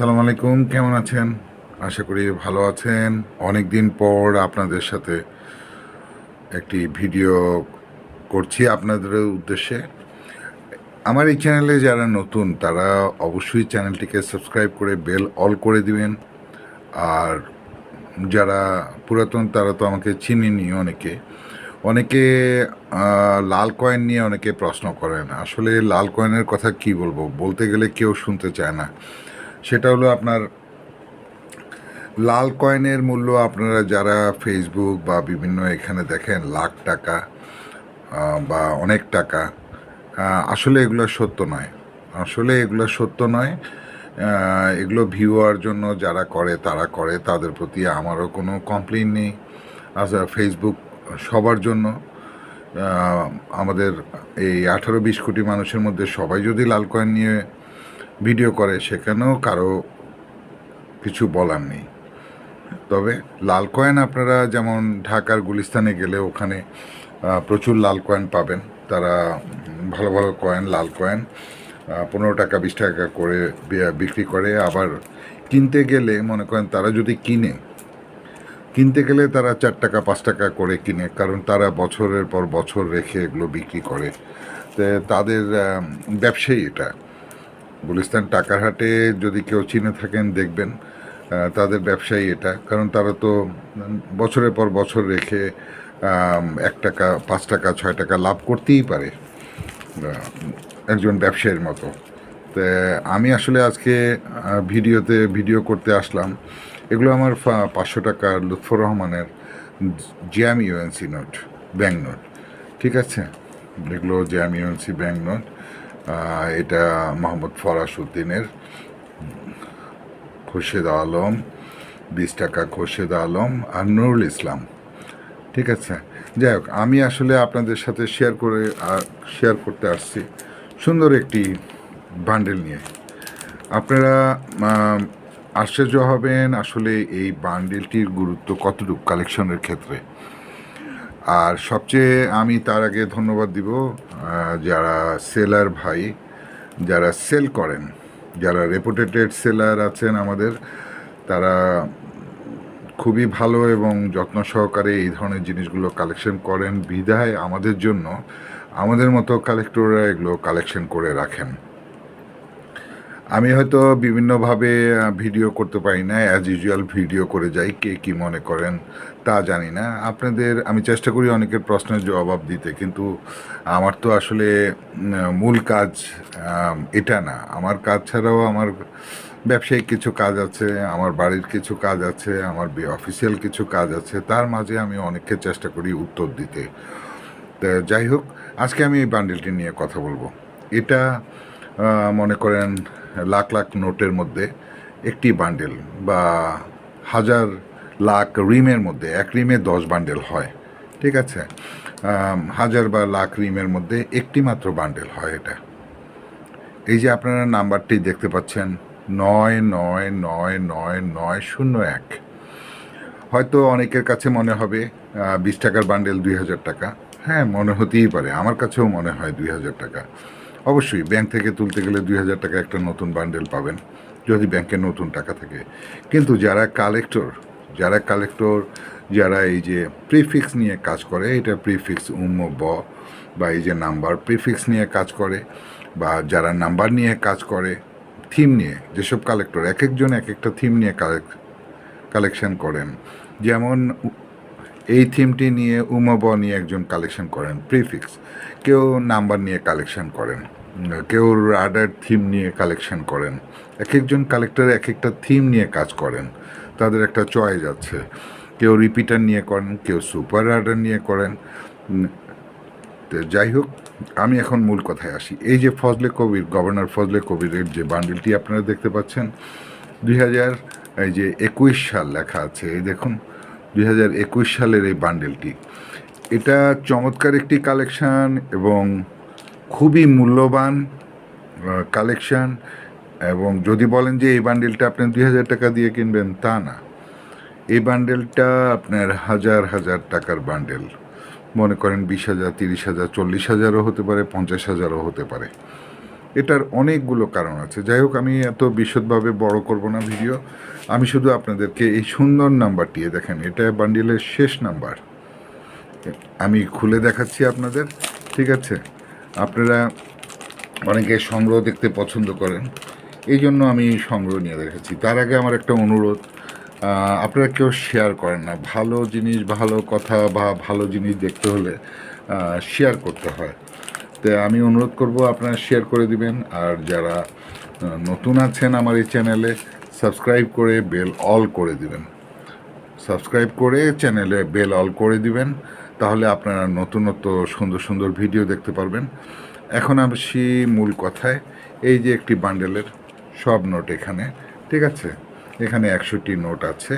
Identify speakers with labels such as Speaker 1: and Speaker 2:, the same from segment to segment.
Speaker 1: সালাম আলাইকুম কেমন আছেন আশা করি ভালো আছেন অনেক দিন পর আপনাদের সাথে একটি ভিডিও করছি আপনাদের উদ্দেশ্যে আমার এই চ্যানেলে যারা নতুন তারা অবশ্যই চ্যানেলটিকে সাবস্ক্রাইব করে বেল অল করে দিবেন আর যারা পুরাতন তারা তো আমাকে চিনিনি অনেকে অনেকে লাল কয়েন নিয়ে অনেকে প্রশ্ন করেন আসলে লাল কয়েনের কথা কি বলবো বলতে গেলে কেউ শুনতে চায় না সেটা হলো আপনার লাল কয়েনের মূল্য আপনারা যারা ফেসবুক বা বিভিন্ন এখানে দেখেন লাখ টাকা বা অনেক টাকা আসলে এগুলো সত্য নয় আসলে এগুলো সত্য নয় এগুলো ভিউয়ার জন্য যারা করে তারা করে তাদের প্রতি আমারও কোনো কমপ্লেন নেই আচ্ছা ফেসবুক সবার জন্য আমাদের এই আঠারো বিশ কোটি মানুষের মধ্যে সবাই যদি লাল কয়েন নিয়ে ভিডিও করে সেখানেও কারো কিছু বলার নেই তবে লাল কয়েন আপনারা যেমন ঢাকার গুলিস্তানে গেলে ওখানে প্রচুর লাল কয়েন পাবেন তারা ভালো ভালো কয়েন লাল কয়েন পনেরো টাকা বিশ টাকা করে বিক্রি করে আবার কিনতে গেলে মনে করেন তারা যদি কিনে কিনতে গেলে তারা চার টাকা পাঁচ টাকা করে কিনে কারণ তারা বছরের পর বছর রেখে এগুলো বিক্রি করে তাদের ব্যবসায়ী এটা গুলিস্তান টাকারহাটে যদি কেউ চিনে থাকেন দেখবেন তাদের ব্যবসায়ী এটা কারণ তারা তো বছরের পর বছর রেখে এক টাকা পাঁচ টাকা ছয় টাকা লাভ করতেই পারে একজন ব্যবসায়ীর মতো তো আমি আসলে আজকে ভিডিওতে ভিডিও করতে আসলাম এগুলো আমার পাঁচশো টাকা লুৎফর রহমানের জ্যাম ইউএনসি নোট ব্যাঙ্ক নোট ঠিক আছে এগুলো জ্যাম ইউএনসি ব্যাঙ্ক নোট এটা মোহাম্মদ ফরাসুদ্দিনের খোরশেদ আলম বিশ টাকা খোরশেদ আলম আর নুরুল ইসলাম ঠিক আছে যাই হোক আমি আসলে আপনাদের সাথে শেয়ার করে শেয়ার করতে আসছি সুন্দর একটি বান্ডেল নিয়ে আপনারা আশ্চর্য হবেন আসলে এই বান্ডেলটির গুরুত্ব কতটুকু কালেকশনের ক্ষেত্রে আর সবচেয়ে আমি তার আগে ধন্যবাদ দিব যারা সেলার ভাই যারা সেল করেন যারা রেপুটেটেড সেলার আছেন আমাদের তারা খুবই ভালো এবং যত্ন সহকারে এই ধরনের জিনিসগুলো কালেকশন করেন বিধায় আমাদের জন্য আমাদের মতো কালেক্টররা এগুলো কালেকশন করে রাখেন আমি হয়তো বিভিন্নভাবে ভিডিও করতে পারি না অ্যাজ ইউজুয়াল ভিডিও করে যাই কে কী মনে করেন তা জানি না আপনাদের আমি চেষ্টা করি অনেকের প্রশ্নের জবাব দিতে কিন্তু আমার তো আসলে মূল কাজ এটা না আমার কাজ ছাড়াও আমার ব্যবসায়িক কিছু কাজ আছে আমার বাড়ির কিছু কাজ আছে আমার অফিসিয়াল কিছু কাজ আছে তার মাঝে আমি অনেককে চেষ্টা করি উত্তর দিতে যাই হোক আজকে আমি এই বান্ডেলটি নিয়ে কথা বলবো এটা মনে করেন লাখ লাখ নোটের মধ্যে একটি বান্ডেল বা হাজার লাখ রিমের মধ্যে এক রিমে দশ বান্ডেল হয় ঠিক আছে হাজার বা লাখ রিমের মধ্যে একটি মাত্র বান্ডেল হয় এটা এই যে আপনারা নাম্বারটি দেখতে পাচ্ছেন নয় নয় নয় নয় নয় শূন্য এক হয়তো অনেকের কাছে মনে হবে বিশ টাকার বান্ডেল দুই হাজার টাকা হ্যাঁ মনে হতেই পারে আমার কাছেও মনে হয় দুই হাজার টাকা অবশ্যই ব্যাংক থেকে তুলতে গেলে দুই হাজার টাকা একটা নতুন বান্ডেল পাবেন যদি ব্যাংকের নতুন টাকা থাকে কিন্তু যারা কালেক্টর যারা কালেক্টর যারা এই যে প্রিফিক্স নিয়ে কাজ করে এটা প্রিফিক্স উম ব বা এই যে নাম্বার প্রিফিক্স নিয়ে কাজ করে বা যারা নাম্বার নিয়ে কাজ করে থিম নিয়ে যেসব কালেক্টর এক একজন এক একটা থিম নিয়ে কালেক কালেকশন করেন যেমন এই থিমটি নিয়ে উমাব নিয়ে একজন কালেকশন করেন প্রিফিক্স কেউ নাম্বার নিয়ে কালেকশন করেন কেউ রাডার থিম নিয়ে কালেকশন করেন এক একজন কালেক্টর এক একটা থিম নিয়ে কাজ করেন তাদের একটা চয়েস আছে কেউ রিপিটার নিয়ে করেন কেউ সুপার রাডার নিয়ে করেন যাই হোক আমি এখন মূল কথায় আসি এই যে ফজলে কবির গভর্নর ফজলে কবিরের যে বান্ডিলটি আপনারা দেখতে পাচ্ছেন দুই হাজার এই যে একুশ সাল লেখা আছে এই দেখুন দুই সালের এই বান্ডেলটি এটা চমৎকার একটি কালেকশান এবং খুবই মূল্যবান কালেকশান এবং যদি বলেন যে এই বান্ডেলটা আপনি দুই হাজার টাকা দিয়ে কিনবেন তা না এই বান্ডেলটা আপনার হাজার হাজার টাকার বান্ডেল মনে করেন বিশ হাজার তিরিশ হাজার চল্লিশ হাজারও হতে পারে পঞ্চাশ হাজারও হতে পারে এটার অনেকগুলো কারণ আছে যাই হোক আমি এত বিশদভাবে বড় করব না ভিডিও আমি শুধু আপনাদেরকে এই সুন্দর নাম্বারটি দেখেন এটা বান্ডিলের শেষ নাম্বার আমি খুলে দেখাচ্ছি আপনাদের ঠিক আছে আপনারা অনেকে সংগ্রহ দেখতে পছন্দ করেন এই জন্য আমি সংগ্রহ নিয়ে দেখাচ্ছি তার আগে আমার একটা অনুরোধ আপনারা কেউ শেয়ার করেন না ভালো জিনিস ভালো কথা বা ভালো জিনিস দেখতে হলে শেয়ার করতে হয় তো আমি অনুরোধ করব আপনারা শেয়ার করে দিবেন আর যারা নতুন আছেন আমার এই চ্যানেলে সাবস্ক্রাইব করে বেল অল করে দিবেন সাবস্ক্রাইব করে চ্যানেলে বেল অল করে দিবেন তাহলে আপনারা নতুনত্ব সুন্দর সুন্দর ভিডিও দেখতে পারবেন এখন আসি মূল কথায় এই যে একটি বান্ডেলের সব নোট এখানে ঠিক আছে এখানে একশোটি নোট আছে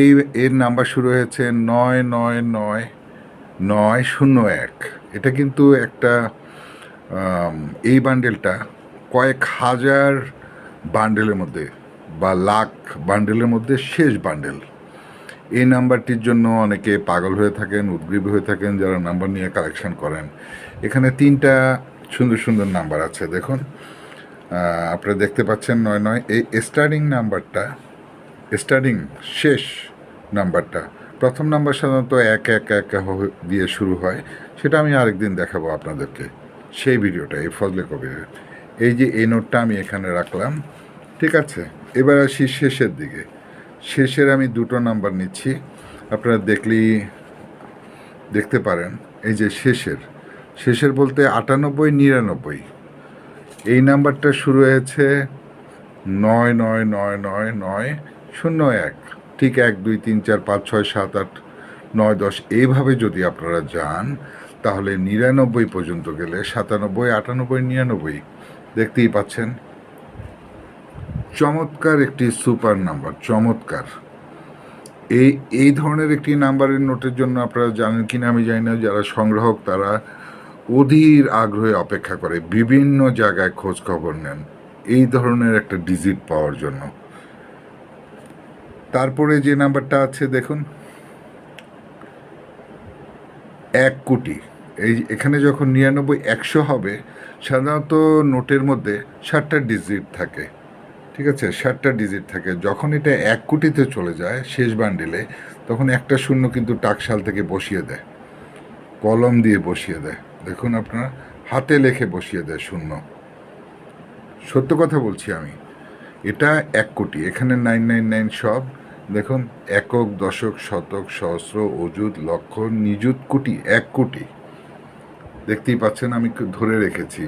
Speaker 1: এই এর নাম্বার শুরু হয়েছে নয় নয় নয় নয় শূন্য এক এটা কিন্তু একটা এই বান্ডেলটা কয়েক হাজার বান্ডেলের মধ্যে বা লাখ বান্ডেলের মধ্যে শেষ বান্ডেল এই নাম্বারটির জন্য অনেকে পাগল হয়ে থাকেন উদ্গ্রীব হয়ে থাকেন যারা নাম্বার নিয়ে কালেকশন করেন এখানে তিনটা সুন্দর সুন্দর নাম্বার আছে দেখুন আপনারা দেখতে পাচ্ছেন নয় নয় এই স্টার্টিং নাম্বারটা স্টার্টিং শেষ নাম্বারটা প্রথম নাম্বার সাধারণত এক এক এক দিয়ে শুরু হয় সেটা আমি আরেকদিন দেখাবো আপনাদেরকে সেই ভিডিওটা এই ফজলে কবি এই যে এই নোটটা আমি এখানে রাখলাম ঠিক আছে এবার আসি শেষের দিকে শেষের আমি দুটো নাম্বার নিচ্ছি আপনারা দেখলেই দেখতে পারেন এই যে শেষের শেষের বলতে আটানব্বই নিরানব্বই এই নাম্বারটা শুরু হয়েছে নয় নয় নয় নয় নয় শূন্য এক ঠিক এক দুই তিন চার পাঁচ ছয় সাত আট নয় দশ এইভাবে যদি আপনারা যান তাহলে নিরানব্বই পর্যন্ত গেলে সাতানব্বই আটানব্বই নিরানব্বই দেখতেই পাচ্ছেন চমৎকার একটি সুপার নাম্বার চমৎকার এই এই ধরনের একটি নাম্বারের নোটের জন্য আপনারা জানেন কিনা আমি জানি না যারা সংগ্রাহক তারা অধীর আগ্রহে অপেক্ষা করে বিভিন্ন জায়গায় খোঁজ খবর নেন এই ধরনের একটা ডিজিট পাওয়ার জন্য তারপরে যে নাম্বারটা আছে দেখুন এক কোটি এই এখানে যখন নিরানব্বই একশো হবে সাধারণত নোটের মধ্যে ষাটটা ডিজিট থাকে ঠিক আছে ষাটটা ডিজিট থাকে যখন এটা এক কোটিতে চলে যায় শেষ বান্ডিলে তখন একটা শূন্য কিন্তু টাকশাল থেকে বসিয়ে দেয় কলম দিয়ে বসিয়ে দেয় দেখুন আপনারা হাতে লেখে বসিয়ে দেয় শূন্য সত্য কথা বলছি আমি এটা এক কোটি এখানে নাইন নাইন নাইন সব দেখুন একক দশক শতক সহস্র অযুত লক্ষ নিযুত কোটি এক কোটি দেখতেই পাচ্ছেন আমি ধরে রেখেছি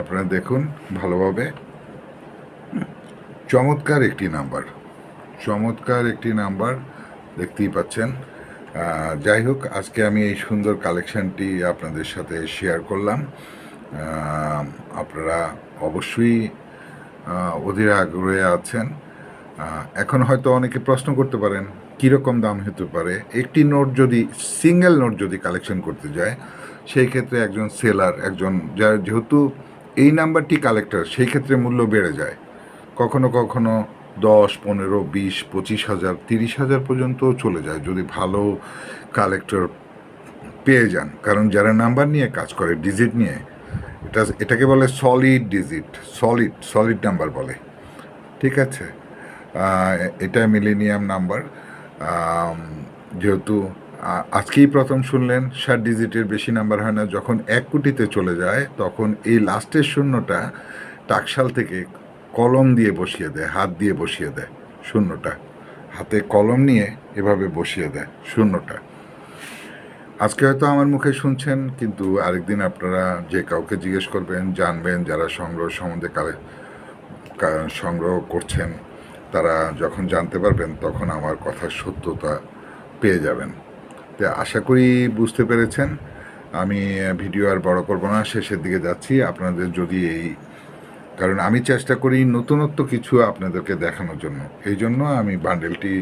Speaker 1: আপনারা দেখুন ভালোভাবে চমৎকার একটি নাম্বার চমৎকার একটি নাম্বার দেখতেই পাচ্ছেন যাই হোক আজকে আমি এই সুন্দর কালেকশানটি আপনাদের সাথে শেয়ার করলাম আপনারা অবশ্যই অধীর আগ্রহে আছেন এখন হয়তো অনেকে প্রশ্ন করতে পারেন কীরকম দাম হতে পারে একটি নোট যদি সিঙ্গেল নোট যদি কালেকশন করতে যায় সেই ক্ষেত্রে একজন সেলার একজন যার যেহেতু এই নাম্বারটি কালেক্টর সেই ক্ষেত্রে মূল্য বেড়ে যায় কখনো কখনো দশ পনেরো বিশ পঁচিশ হাজার তিরিশ হাজার পর্যন্ত চলে যায় যদি ভালো কালেক্টর পেয়ে যান কারণ যারা নাম্বার নিয়ে কাজ করে ডিজিট নিয়ে এটা এটাকে বলে solid digit solid solid number বলে ঠিক আছে এটা মিলেনিয়াম নাম্বার যেহেতু আজকেই প্রথম শুনলেন ষাট ডিজিটের বেশি নাম্বার হয় না যখন এক কোটিতে চলে যায় তখন এই লাস্টের শূন্যটা টাকশাল থেকে কলম দিয়ে বসিয়ে দেয় হাত দিয়ে বসিয়ে দেয় শূন্যটা হাতে কলম নিয়ে এভাবে বসিয়ে দেয় শূন্যটা আজকে হয়তো আমার মুখে শুনছেন কিন্তু আরেকদিন আপনারা যে কাউকে জিজ্ঞেস করবেন জানবেন যারা সংগ্রহ সম্বন্ধে কালে সংগ্রহ করছেন তারা যখন জানতে পারবেন তখন আমার কথার সত্যতা পেয়ে যাবেন তো আশা করি বুঝতে পেরেছেন আমি ভিডিও আর বড় করবো না শেষের দিকে যাচ্ছি আপনাদের যদি এই কারণ আমি চেষ্টা করি নতুনত্ব কিছু আপনাদেরকে দেখানোর জন্য এই জন্য আমি বান্ডেলটি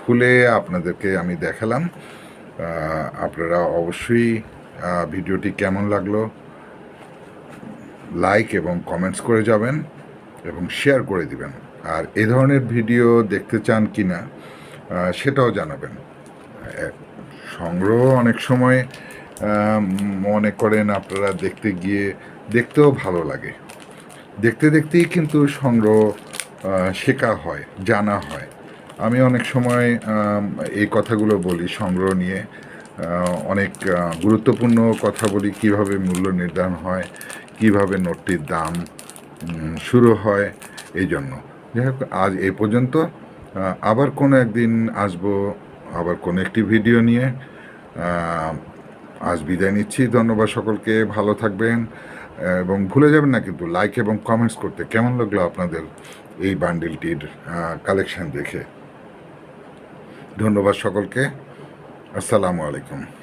Speaker 1: খুলে আপনাদেরকে আমি দেখালাম আপনারা অবশ্যই ভিডিওটি কেমন লাগলো লাইক এবং কমেন্টস করে যাবেন এবং শেয়ার করে দিবেন আর এ ধরনের ভিডিও দেখতে চান কি না সেটাও জানাবেন সংগ্রহ অনেক সময় মনে করেন আপনারা দেখতে গিয়ে দেখতেও ভালো লাগে দেখতে দেখতেই কিন্তু সংগ্রহ শেখা হয় জানা হয় আমি অনেক সময় এই কথাগুলো বলি সংগ্রহ নিয়ে অনেক গুরুত্বপূর্ণ কথা বলি কিভাবে মূল্য নির্ধারণ হয় কিভাবে নোটটির দাম শুরু হয় এই জন্য যাই হোক আজ এ পর্যন্ত আবার কোনো একদিন আসব আবার কোনো একটি ভিডিও নিয়ে আজ বিদায় নিচ্ছি ধন্যবাদ সকলকে ভালো থাকবেন এবং ভুলে যাবেন না কিন্তু লাইক এবং কমেন্টস করতে কেমন লাগলো আপনাদের এই বান্ডিলটির কালেকশন দেখে ধন্যবাদ সকলকে আসসালামু আলাইকুম